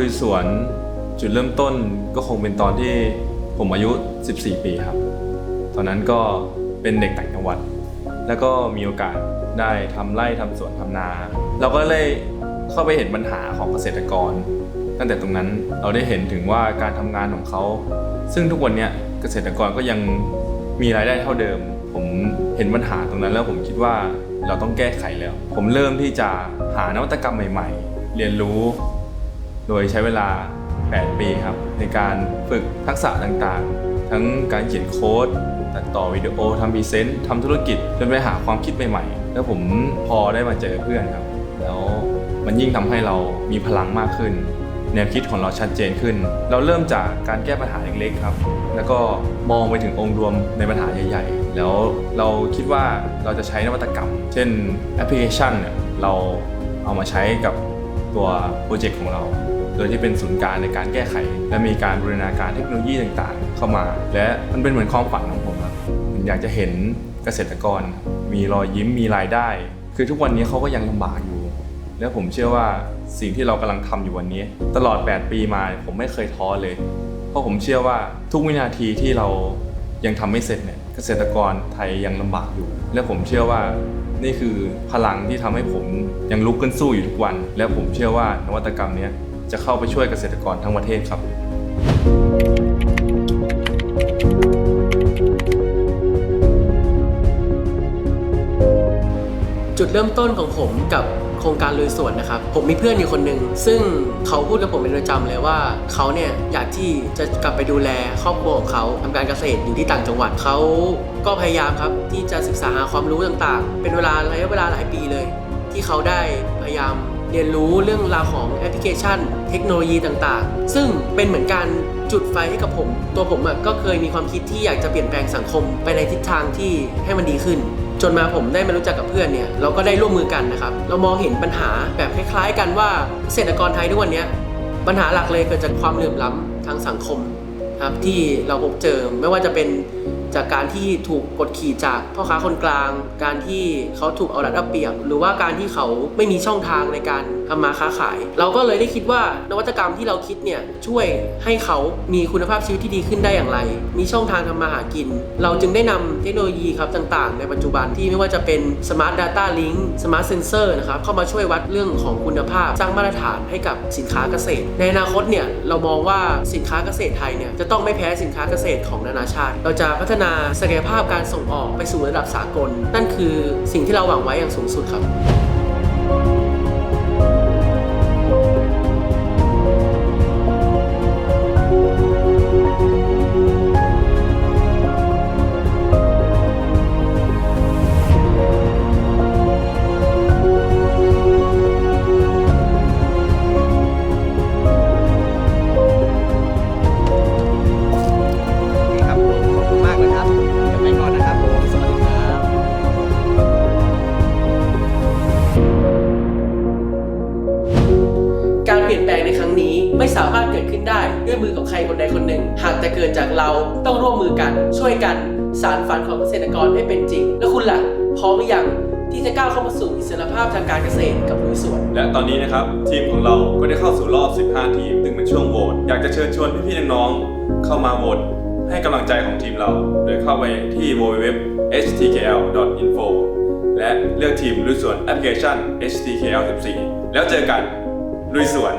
ลุยสวนจุดเริ่มต้นก็คงเป็นตอนที่ผมอายุ 14 ปีครับ ตอนนั้นก็เป็นเด็กต่างจังหวัด แล้วก็มีโอกาสได้ทำไร่ทำสวนทำนา เราก็เลยเข้าไปเห็นปัญหาของเกษตรกร ตั้งแต่ตรงนั้นเราได้เห็นถึงว่าการทำงานของเขา ซึ่งทุกวันนี้เกษตรกรก็ยังมีรายได้เท่าเดิม ผมเห็นปัญหาตรงนั้นแล้วผมคิดว่าเราต้องแก้ไขแล้ว ผมเริ่มที่จะหานวัตกรรมใหม่ ๆ เรียนรู้ โดยใช้เวลา 8 ปีครับ ในการฝึกทักษะต่างๆ ทั้งการเขียนโค้ดตัดต่อวิดีโอทำพรีเซนต์ทำธุรกิจจนไปหาความคิดใหม่ๆ แล้วผมพอได้มาเจอเพื่อนครับ แล้วมันยิ่งทำให้เรามีพลังมากขึ้น แนวคิดของเราชัดเจนขึ้น เราเริ่มจากการแก้ปัญหาเล็กๆครับ แล้วก็มองไปถึงองค์รวมในปัญหาใหญ่ๆ แล้วเราคิดว่าเราจะใช้นวัตกรรม เช่นแอปพลิเคชันเนี่ยเราเอามาใช้กับ ตัวโปรเจกต์ของเรา โดยที่เป็นศูนย์กลางในการแก้ไข และมีการบูรณาการเทคโนโลยีต่างๆ เข้ามา และมันเป็นเหมือนความฝันของผมครับผมอยากจะเห็นเกษตรกร มีรอยยิ้มมีรายได้ คือทุกวันนี้เขาก็ยังลำบากอยู่ และผมเชื่อว่าสิ่งที่เรากำลังทำอยู่วันนี้ ตลอด 8 ปีมาผมไม่เคยท้อเลย เพราะผมเชื่อว่าทุกวินาทีที่เรายังทำไม่เสร็จเนี่ยเกษตรกรไทยยังลำบากอยู่ และผมเชื่อว่า นี่คือพลังที่ทำให้ผมยังลุกขึ้นสู้อยู่ทุกวัน และผมเชื่อว่านวัตกรรมนี้จะเข้าไปช่วยเกษตรกรทั้งประเทศครับจุดเริ่มต้นของผมกับ โครงการลุยสวนนะครับ ผมมีเพื่อนอยู่คนหนึ่งซึ่งเขาพูดกับผมเป็นประจำเลยว่าเขาเนี่ยอยากที่จะกลับไปดูแลครอบครัวของเขาทำการเกษตรอยู่ที่ต่างจังหวัดเขาก็พยายามครับที่จะศึกษาหาความรู้ต่างๆ เป็นเวลาระยะเวลาหลายปีเลย ที่เขาได้พยายามเรียนรู้เรื่องราวของแอปพลิเคชัน เทคโนโลยีต่างๆ ซึ่งเป็นเหมือนการจุดไฟให้กับผม ตัวผมก็เคยมีความคิดที่อยากจะเปลี่ยนแปลงสังคมไปในทิศทางที่ให้มันดีขึ้น จนมาผมได้มารู้จักกับเพื่อนเนี่ยเราก็ได้ร่วมมือกันนะครับ เรามองเห็นปัญหาแบบคล้าย ๆ กันว่าเกษตรกรไทยทุกวันนี้ปัญหาหลักเลยเกิดจากความเหลื่อมล้ำทางสังคมครับที่เราพบเจอไม่ว่าจะเป็น จากการที่ถูกกดขี่จากพ่อค้าคนกลาง การที่เขาถูกเอารัดเอาเปรียบ หรือว่าการที่เขาไม่มีช่องทางในการทำมาค้าขาย เราก็เลยได้คิดว่านวัตกรรมที่เราคิดเนี่ยช่วยให้เขามีคุณภาพชีวิตที่ดีขึ้นได้อย่างไร มีช่องทางทำมาหากิน เราจึงได้นำเทคโนโลยีครับต่างๆ ในปัจจุบันที่ไม่ว่าจะเป็น Smart Data Link Smart Sensor นะครับเข้ามาช่วยวัดเรื่องของคุณภาพ สร้างมาตรฐานให้กับสินค้าเกษตร ในอนาคตเนี่ยเรามองว่าสินค้าเกษตรไทยเนี่ยจะต้องไม่แพ้สินค้าเกษตรของนานาชาติ เราจะพัฒนาศักยภาพการส่งออกไปสู่ระดับสากล นั่นคือสิ่งที่เราหวังไว้อย่างสูงสุดครับ สามารถเกิดขึ้นได้ด้วยมือของใครคนใดคนหนึ่ง หากแต่เกิดจากเราต้องร่วมมือกัน ช่วยกันสารฝันของเกษตรกรให้เป็นจริง แล้วคุณล่ะพร้อมหรือยังที่จะก้าวเข้ามาสู่อิสรภาพทางการเกษตรกับลุยสวน และตอนนี้นะครับ ทีมของเราก็ได้เข้าสู่รอบ 15 ทีมซึ่งเป็นช่วงโหวตอยากจะเชิญชวนพี่ๆน้องๆเข้ามาโหวตให้กำลังใจของทีมเรา โดยเข้าไปที่ www.htkl.info และเลือกทีมลุยสวนแอปพลิเคชัน HTKL 14 แล้วเจอกันลุยสวน